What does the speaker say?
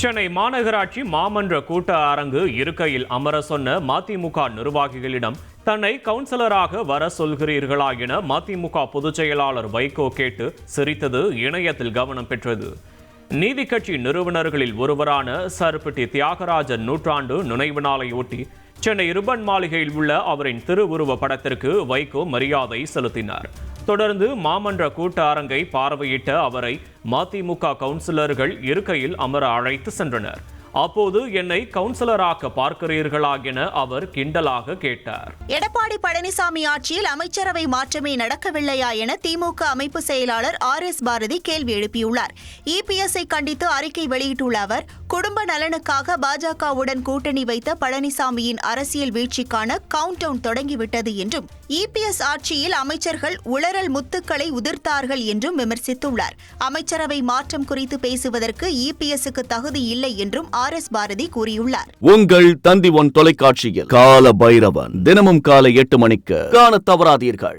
சென்னை மாநகராட்சி மாமன்ற கூட்ட அரங்கு இருக்கையில் அமர சொன்ன மதிமுக நிர்வாகிகளிடம் தன்னை கவுன்சிலராக வர சொல்கிறீர்களா என மதிமுக பொதுச் செயலாளர் வைகோ கேட்டு சிரித்தது இணையத்தில் கவனம் பெற்றது. நீதி கட்சி நிறுவனர்களில் ஒருவரான சர்பிட்டி தியாகராஜன் நூற்றாண்டு நினைவு நாளையொட்டி சென்னை ரிப்பன் மாளிகையில் உள்ள அவரின் திருவுருவ படத்திற்கு வைகோ மரியாதை செலுத்தினார். தொடர்ந்து மாமன்ற கூட்ட அரங்கை பார்வையிட்ட அவரை மதிமுக கவுன்சிலர்கள் இருக்கையில் அமர அழைத்து சென்றனர். அப்போது என்னை கவுன்சிலராக்க பார்க்கிறீர்களா என அவர் கிண்டலாக கேட்டார். எடப்பாடி பழனிசாமி ஆட்சியில் அமைச்சரவை மாற்றமே நடக்கவில்லையா என திமுக அமைப்பு செயலாளர் ஆர் எஸ் பாரதி கேள்வி எழுப்பியுள்ளார். இபிஎஸ்ஐ கண்டித்து அறிக்கை வெளியிட்டுள்ள அவர் குடும்ப நலனுக்காக பாஜகவுடன் கூட்டணி வைத்த பழனிசாமியின் அரசியல் வீழ்ச்சிக்கான கவுண்ட் டவுன் தொடங்கிவிட்டது என்றும் இபிஎஸ் ஆட்சியில் அமைச்சர்கள் உளறல் முத்துக்களை உதிர்த்தார்கள் என்றும் விமர்சித்துள்ளார். அமைச்சரவை மாற்றம் குறித்து பேசுவதற்கு இபிஎஸ்க்கு தகுதி இல்லை என்றும் ஆர் எஸ் பாரதி கூறியுள்ளார். உங்கள் தந்தி ஒன் தொலைக்காட்சியில் கால பைரவன் தினமும் காலை எட்டு மணிக்கு காண தவறாதீர்கள்.